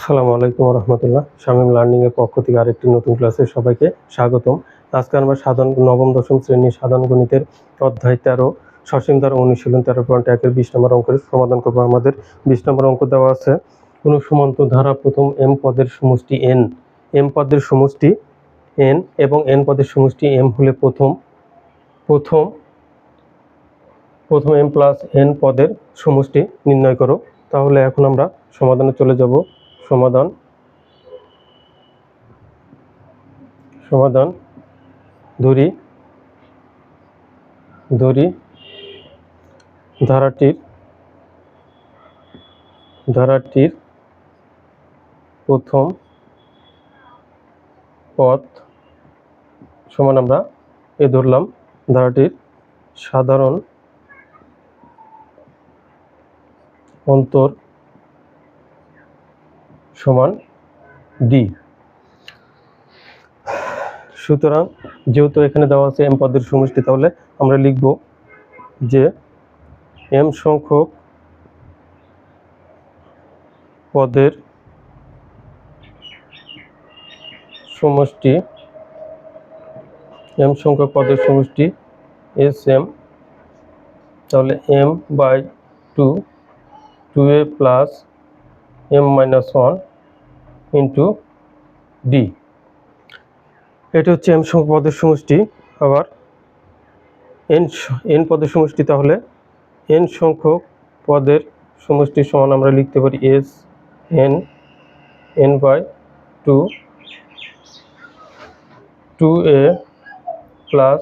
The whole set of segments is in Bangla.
আসসালামু আলাইকুম রহমতুল্লাহ শামীম লার্নিং এর পক্ষ থেকে আরেকটি নতুন ক্লাসে সবাইকে স্বাগতম। আজকে আমরা সাধারণ নবম, দশম শ্রেণির সাধারণ গণিতের অধ্যায় তেরো, সসীম দ্বারা অনুশীলন তেরো পয়েন্ট একের বিশ নম্বর অঙ্কের সমাধান করব। আমাদের বিশ নম্বর অঙ্ক দেওয়া আছে। কোনো সমান্ত ধারা প্রথম এম পদের সমষ্টি এন। এম পদের সমষ্টি এন এবং এন পদের সমষ্টি এম হলে প্রথম প্রথম প্রথম এম প্লাস এন পদের সমষ্টি নির্ণয় করো। তাহলে এখন আমরা সমাধানে চলে যাব। সমাধান। সমাধান। ধরি ধরি ধারাটির। ধারাটির প্রথম পথ সমান আমরা এ ধরলাম। ধারাটির সাধারণ অন্তর সমান ডি সুতরাং যেহেতু এখানে দেওয়া আছে এম পদের সমষ্টি, তাহলে আমরা লিখব যে এম সংখ্যক পদের সমষ্টি এম সংখ্যক পদের সমষ্টি এস এম তাহলে M by two two A plus M minus one into D এটা হচ্ছে এম সংখ্যক পদের সমষ্টি, আবার এন এন পদের সমষ্টি তাহলে এন সংখ্যক পদের সমষ্টি সমান আমরা লিখতে পারি S N N by two two A plus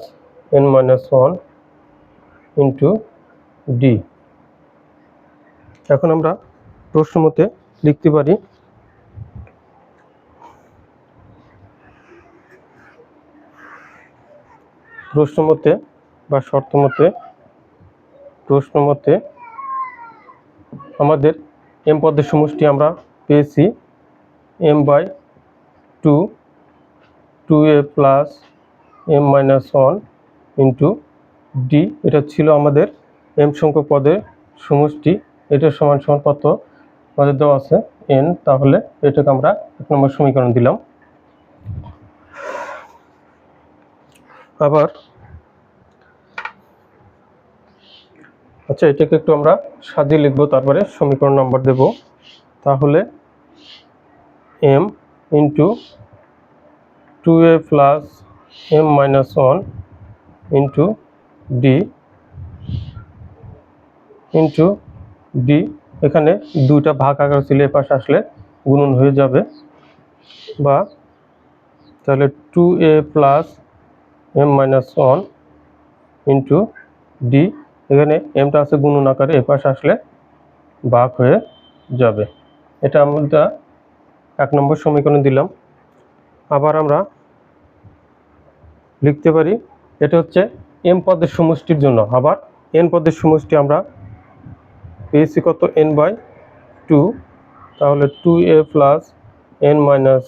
N minus one into D এখন আমরা প্রশ্ন মতে লিখতে পারি প্রশ্ন মতে বা শর্ত মতে, প্রশ্ন মতে আমাদের এম পদের সমষ্টি আমরা পেয়েছি M by two two A plus M minus one into D এটা ছিল আমাদের এম সংখ্যক পদের সমষ্টি। এটা সমান সমান কত? আমাদের দেওয়া আছে এন তাহলে এটাকে আমরা এক নম্বর সমীকরণ দিলাম। আবার আচ্ছা এটাকে একটু আমরা সাজিয়ে লিখব, তারপরে সমীকরণ নাম্বার দেব। তাহলে M into two A plus M minus one into D into D এখানে দুইটা ভাগ আকার ছিল এ পাশে আসলে গুণন হয়ে যাবে। বা তাহলে two A plus M minus one into D এখানে এমটা আছে গুণন আকারে, এ পাশে আসলে ভাগ হয়ে যাবে। এটা আমরা এক নম্বর সমীকরণ দিলাম। আবার আমরা লিখতে পারি, এটা হচ্ছে এম পদের সমষ্টির জন্য। আবার এন পদের সমষ্টি আমরা পেয়েছি কত? এন বাই টু তাহলে two A plus N minus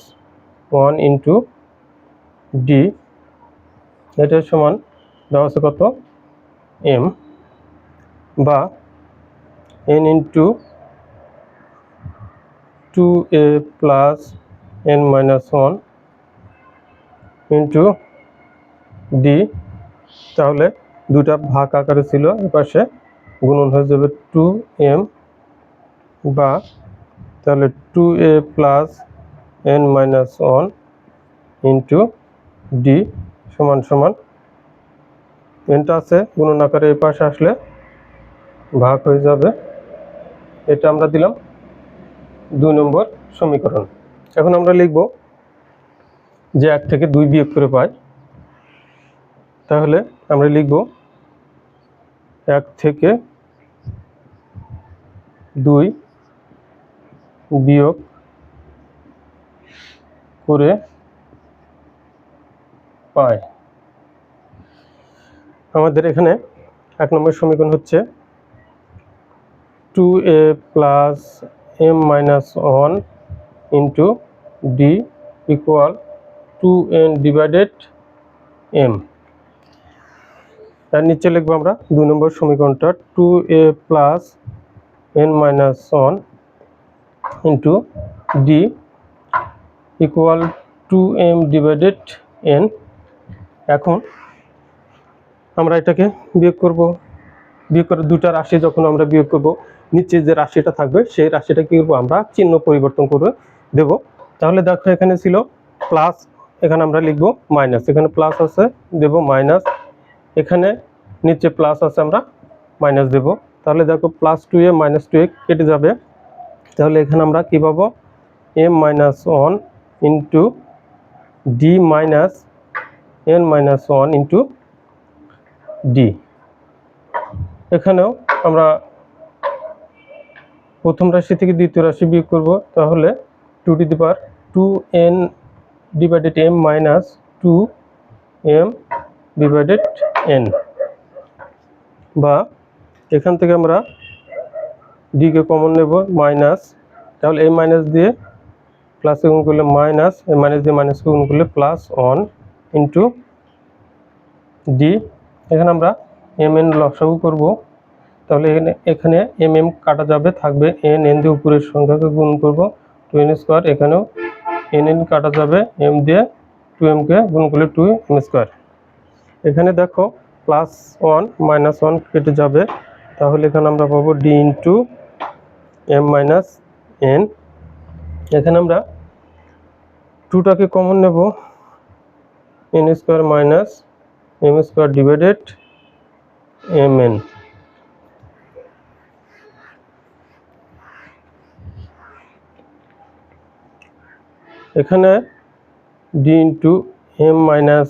one into D এটা সমান দেওয়া কত? এম বা N into two A plus N minus one into D তাহলে দুটা ভাগ আকারে ছিল এপাশে গুণন হয়ে যাবে টু এম বা তাহলে two A plus N minus one into D সমান সমান। এনটা আছে, গুণন আকারে এই পাশে আসলে ভাগ হয়ে যাবে। এটা আমরা দিলাম দুই নম্বর সমীকরণ। এখন আমরা লিখব যে এক থেকে দুই বিয়োগ করে পাই। তাহলে আমরা লিখব এক থেকে দুই বিয়োগ করে পাই আমাদের এখানে এক নম্বর সমীকরণ হচ্ছে two A plus M minus one into D equal to N divided M তার নিচে লিখব আমরা দুই নম্বর সমীকরণটা two A plus N minus one into D equal to M divided N এখন আমরা এটাকে বিয়োগ করব। বিয়োগ করে দুটা রাশি যখন আমরা বিয়োগ করব, নিচে যে রাশিটা থাকবে, সেই রাশিটা কি করব আমরা চিহ্ন পরিবর্তন করে দেব। তাহলে দেখো এখানে ছিল প্লাস এখানে আমরা লিখব মাইনাস এখানে প্লাস আছে, দেব মাইনাস এখানে নিচে প্লাস আছে আমরা মাইনাস দেব। তাহলে দেখো plus two A minus two A কেটে যাবে। তাহলে এখানে আমরা কী পাবো? M minus one into D minus N minus one into D এখানেও আমরা প্রথম রাশি থেকে দ্বিতীয় রাশি বিয়োগ করব, তাহলে two to the power two N divided M minus two M divided N বা এখান থেকে আমরা ডিকে কমন নেব মাইনাস তাহলে এই মাইনাস দিয়ে প্লাসে গুণ করলে মাইনাস এই মাইনাস দিয়ে মাইনাসকে গুণ করলে প্লাস ওয়ান ইন্টু ডি এখানে আমরা এম এন লসাগু করব। তাহলে এখানে এখানে এম এম কাটা যাবে, থাকবে এন এন দিয়ে উপরের সংখ্যাকে গুণ করব। টু এন স্কোয়ার এখানেও এন এন কাটা যাবে এম দিয়ে টু এমকে গুণ করলে টু এম স্কোয়ার এখানে দেখো প্লাস ওয়ান মাইনাস ওয়ান কেটে যাবে। তাহলে এখানে আমরা পাবো D into M minus N এখানে আমরা টুটাকে কমন নেব। N square minus M square divided M N এখানে D into M minus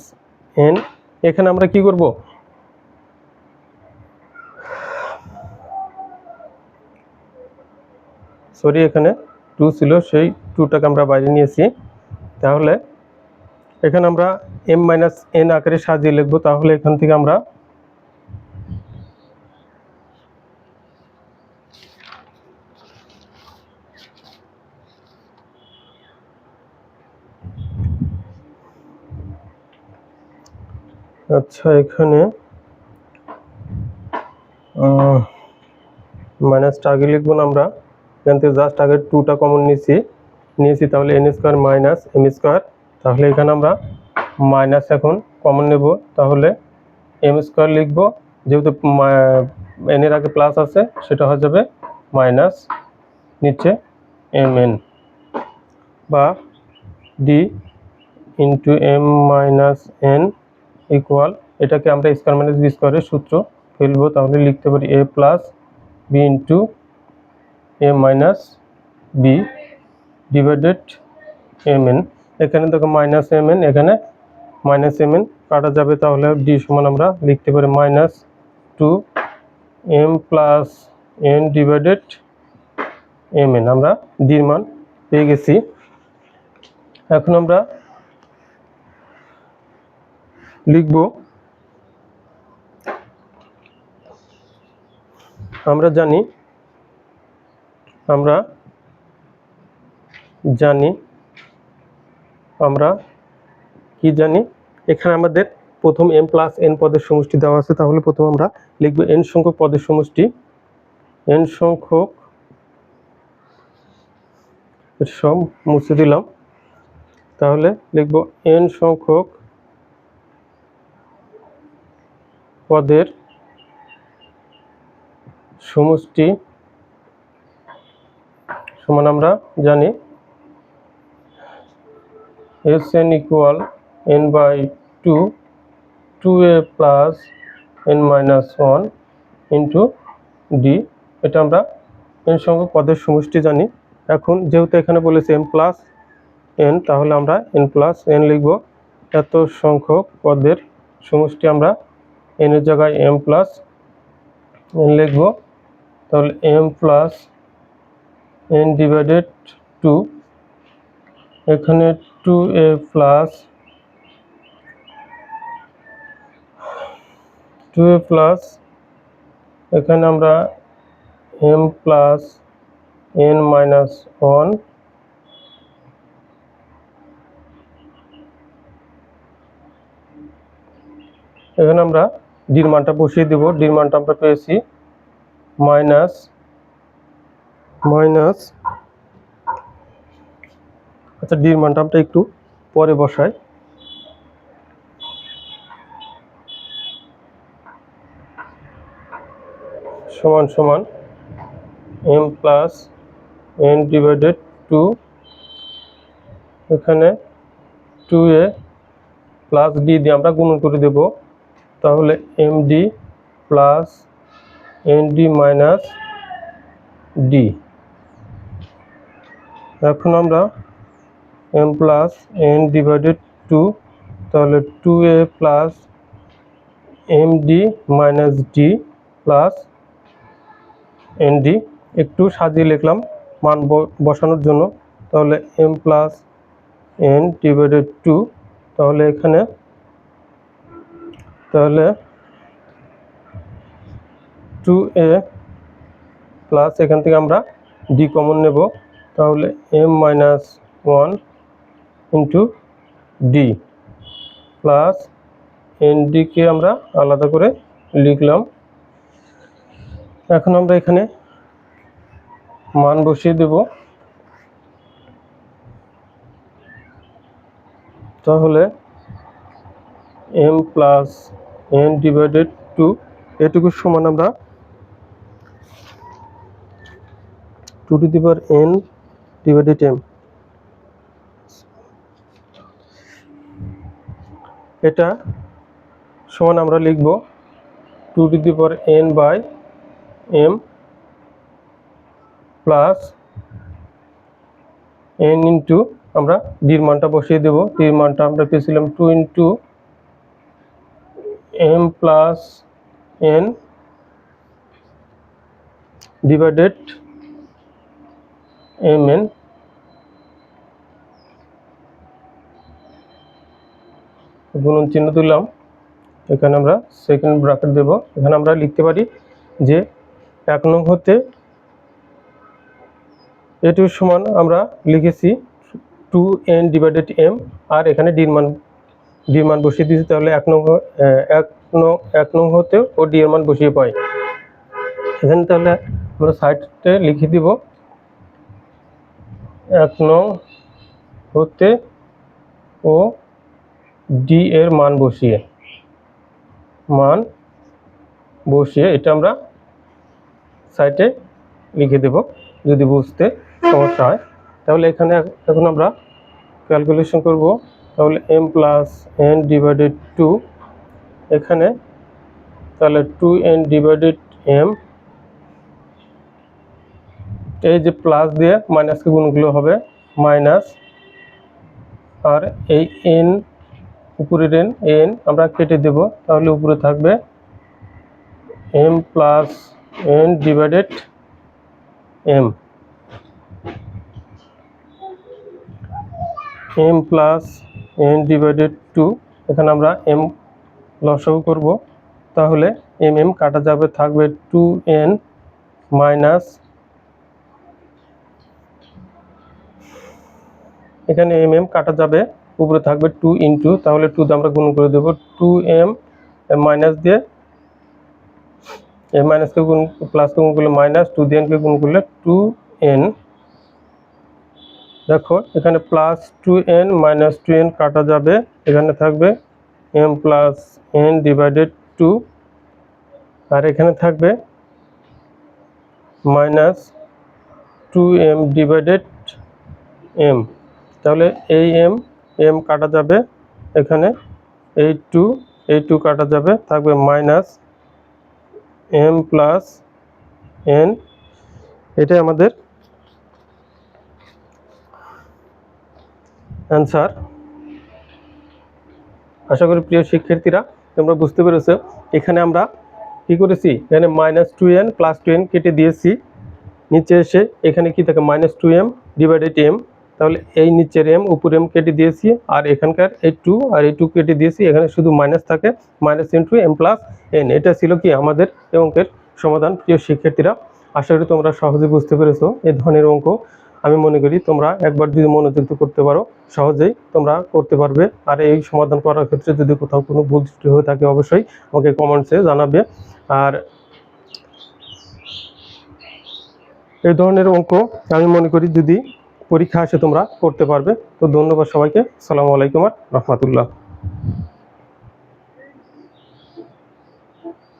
N এখানে আমরা কি করব? সরি এখানে টু ছিল, সেই টুটাকে আমরা বাইরে নিয়েছি। তাহলে এখানে আমরা এম মাইনাস এন আকারে সাজিয়ে লিখব, তাহলে এখান থেকে আমরা আচ্ছা এখানে মাইনাসটা আগে লিখব না আমরা। এখান থেকে জাস্ট আগে টুটা কমন নিয়েছি। নিয়েছি তাহলে N square minus M square তাহলে এখানে আমরা মাইনাস এখন কমন নেব। তাহলে এম স্কোয়ার লিখব। যেহেতু এন এর আগে প্লাস আছে, সেটা হয়ে যাবে মাইনাস নিচে এম এন বা D into M minus N equal এটাকে আমরা স্কোয়ার মাইনাস বি স্কোয়ারের সূত্র ফেলব। তাহলে লিখতে পারি A plus B into A minus B divided M N এখানে দেখো মাইনাস এম এন এখানে মাইনাস এম এন কাটা যাবে তাহলে ডি সমান আমরা লিখতে পারি minus two M plus N divided M N আমরা ডির মান পেয়ে গেছি। এখন আমরা লিখব, আমরা জানি আমরা জানি আমরা কি জানি? এখানে আমাদের প্রথম এম প্লাস এন পদের সমষ্টি দেওয়া আছে, তাহলে প্রথম আমরা লিখব এন সংখ্যক পদের সমষ্টি। এন সংখ্যক সব মুছে দিলাম। তাহলে লিখব এন সংখ্যক পদের সমষ্টি সমান আমরা জানি S N equal N by two two A plus N minus one into D এটা আমরা এন সংখ্যক পদের সমষ্টি জানি। এখন যেহেতু এখানে বলেছে এম প্লাস এন তাহলে আমরা এন প্লাস এন লিখব। এত সংখ্যক পদের সমষ্টি আমরা এন এর জায়গায় এম প্লাস এন লিখব। তাহলে M plus N divided two এখানে two A plus two A plus এখানে আমরা M plus N minus one এখানে আমরা ডির মানটা বসিয়ে দেব। ডির মানটা আমরা পেয়েছি মাইনাস মাইনাস আচ্ছা ডির মানটা আমরা একটু পরে বসাই। সমান সমান M plus N divided two, এখানে টু এ প্লাস ডি দিয়ে আমরা গুণন করে দেব। তাহলে M D plus N D minus D. এখন আমরা M plus N divided two তাহলে two A plus M D minus D plus N D একটু সাজিয়ে লিখলাম মান বসানোর জন্য। তাহলে M plus N divided two তাহলে এখানে, তাহলে টু এ প্লাস এখান থেকে আমরা ডি কমন নেব। তাহলে M minus one into D plus N decay আমরা আলাদা করে লিখলাম। এখন আমরা এখানে মান বসিয়ে দেব। তাহলে M plus N divided two এটুকু সমান আমরা two to the N divided M এটা সমান আমরা লিখব two to the power N by M plus N into আমরা ডির মানটা বসিয়ে দেব। ডির মানটা আমরা পেয়েছিলাম two into M plus N divided M N গুণন চিহ্ন তুললাম। এখানে আমরা সেকেন্ড ব্র্যাকেট দেব। এখানে আমরা লিখতে পারি যে এক নং হতে এটির সমান আমরা লিখেছি টু এন ডিভাইডেড এম আর এখানে ডির মান ডির মান বসিয়ে দিয়েছি, তাহলে এক নং এক নং এক নং হতে ও ডি এর মান বসিয়ে পাই। এখানে তাহলে আমরা সাইডে লিখে দিব, এক নং হতে ও ডি এর মান বসিয়ে মান বসিয়ে এটা আমরা সাইটে লিখে দেব। যদি বুঝতে সমস্যা হয়, তাহলে এখানে এখন আমরা ক্যালকুলেশন করব। তাহলে M plus N divided two এখানে তাহলে টু এন ডিভাইডেড এম এই যে প্লাস দিয়ে মাইনাসকে গুণগুলো হবে মাইনাস আর এই এন উপরের এন এন, আমরা কেটে দেব, তাহলে উপরে থাকবে M plus N divided M. M plus N divided two, এখানে আমরা এম লসাগু করব, তাহলে এম এম কাটা যাবে, থাকবে টু এন মাইনাস এখানে এম এম কাটা যাবে উপরে থাকবে টু ইন্টু তাহলে টু দিয়ে আমরা গুণ করে দেবো টু এম মাইনাস দিয়ে এম মাইনাসকে গুণ প্লাসকে গুণ করলে মাইনাস টু দিয়ে গুণ করলে টু এন দেখো, এখানে plus two N minus two N কাটা যাবে, এখানে থাকবে M plus N divided two আর এখানে থাকবে minus two M divided M তাহলে এই এম এম কাটা যাবে এখানে এই টু এই টু কাটা যাবে, থাকবে মাইনাস এম প্লাস এন এটাই আমাদের অ্যান্সার আশা করি প্রিয় শিক্ষার্থীরা তোমরা বুঝতে পেরেছ, এখানে আমরা কি করেছি? এখানে minus two N plus two N কেটে দিয়েছি, নিচে এসে এখানে কি থাকে? Minus two M divided M তাহলে এই নিচের এম উপর এম কেটে দিয়েছি, আর এখানকার এই টু আর এই টু কেটে দিয়েছি, এখানে শুধু মাইনাস থাকে minus into M plus N এটা ছিল কি আমাদের অঙ্কের সমাধান, প্রিয় শিক্ষার্থীরা? আশা করি তোমরা সহজে বুঝতে পেরেছ এই ধরনের অঙ্ক। আমি মনে করি তোমরা একবার যদি মনোযোগ করতে পারো, সহজেই তোমরা করতে পারবে। আর এই সমাধান করার ক্ষেত্রে যদি কোথাও কোনো ভুল ত্রুটি হয়ে থাকে, অবশ্যই আমাকে কমেন্টসে জানাবে। আর এই ধরনের অঙ্ক আমি মনে করি যদি পরীক্ষা আসে তোমরা করতে পারবে। তো ধন্যবাদ সবাইকে। সালামু আলাইকুম আর রহমতুল্লাহ।